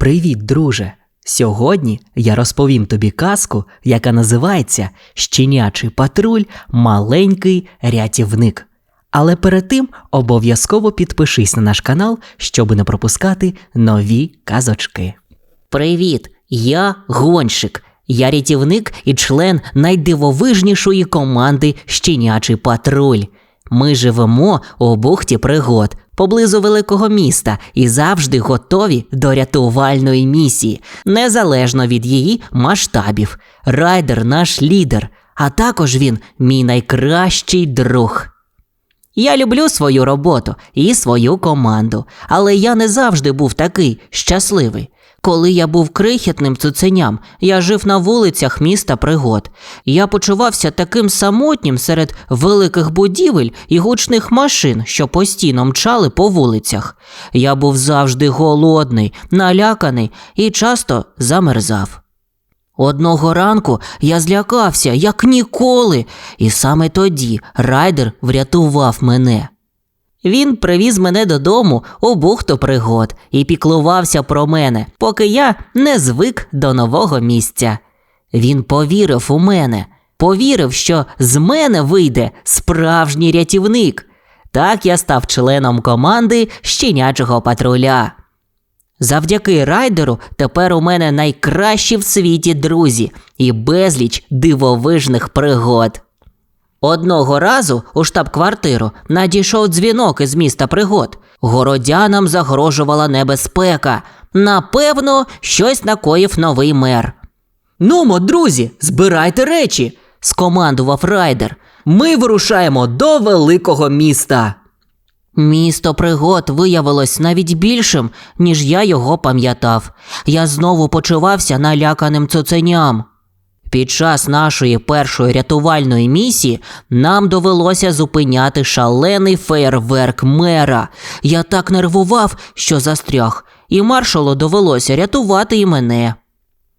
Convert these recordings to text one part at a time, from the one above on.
Привіт, друже! Сьогодні я розповім тобі казку, яка називається Щенячий патруль Маленький рятівник. Але перед тим обов'язково підпишись на наш канал, щоб не пропускати нові казочки. Привіт! Я гонщик. Я рятівник і член найдивовижнішої команди Щенячий патруль. Ми живемо у бухті пригод поблизу великого міста і завжди готові до рятувальної місії, незалежно від її масштабів. Райдер наш лідер, а також він мій найкращий друг. Я люблю свою роботу і свою команду, але я не завжди був такий щасливий. Коли я був крихітним цуценям, я жив на вулицях міста пригод. Я почувався таким самотнім серед великих будівель і гучних машин, що постійно мчали по вулицях. Я був завжди голодний, наляканий і часто замерзав. Одного ранку я злякався, як ніколи, і саме тоді райдер врятував мене. Він привіз мене додому у бухту пригод і піклувався про мене, поки я не звик до нового місця. Він повірив у мене, повірив, що з мене вийде справжній рятівник. Так я став членом команди щенячого патруля. Завдяки райдеру тепер у мене найкращі в світі друзі і безліч дивовижних пригод. Одного разу у штаб-квартиру надійшов дзвінок із міста пригод. Городянам загрожувала небезпека. Напевно, щось накоїв новий мер. Нумо, друзі, збирайте речі, скомандував райдер. Ми вирушаємо до великого міста. Місто пригод виявилось навіть більшим, ніж я його пам'ятав. Я знову почувався наляканим цуценям. Під час нашої першої рятувальної місії нам довелося зупиняти шалений феєрверк мера. Я так нервував, що застряг, і маршалу довелося рятувати і мене.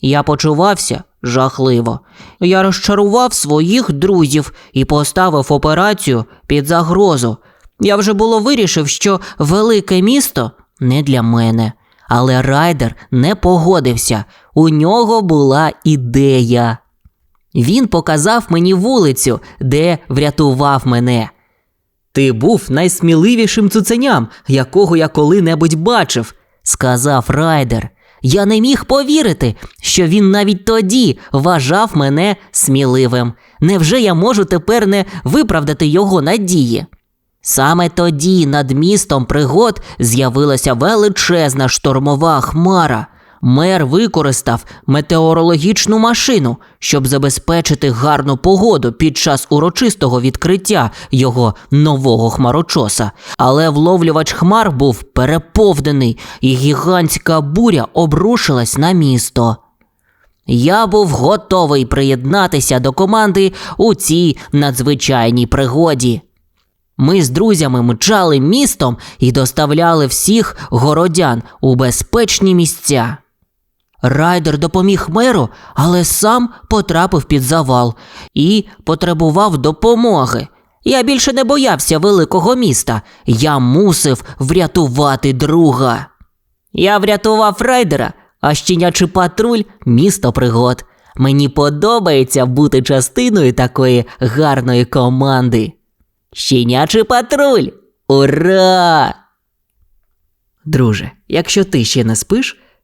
Я почувався жахливо. Я розчарував своїх друзів і поставив операцію під загрозу. Я вже було вирішив, що велике місто не для мене. Але райдер не погодився. У нього була ідея. Він показав мені вулицю, де врятував мене. Ти був найсміливішим цуценям, якого я коли-небудь бачив, сказав райдер. Я не міг повірити, що він навіть тоді вважав мене сміливим. Невже я можу тепер не виправдати його надії? Саме тоді над містом пригод з'явилася величезна штормова хмара. Мер використав метеорологічну машину, щоб забезпечити гарну погоду під час урочистого відкриття його нового хмарочоса. Але вловлювач хмар був переповнений, і гігантська буря обрушилась на місто. Я був готовий приєднатися до команди у цій надзвичайній пригоді. Ми з друзями мчали містом і доставляли всіх городян у безпечні місця. Райдер допоміг меру, але сам потрапив під завал і потребував допомоги. Я більше не боявся великого міста. Я мусив врятувати друга. Я врятував райдера, а щенячий патруль місто пригод. Мені подобається бути частиною такої гарної команди. Щенячий патруль! Ура! Друже, якщо ти ще не спиш,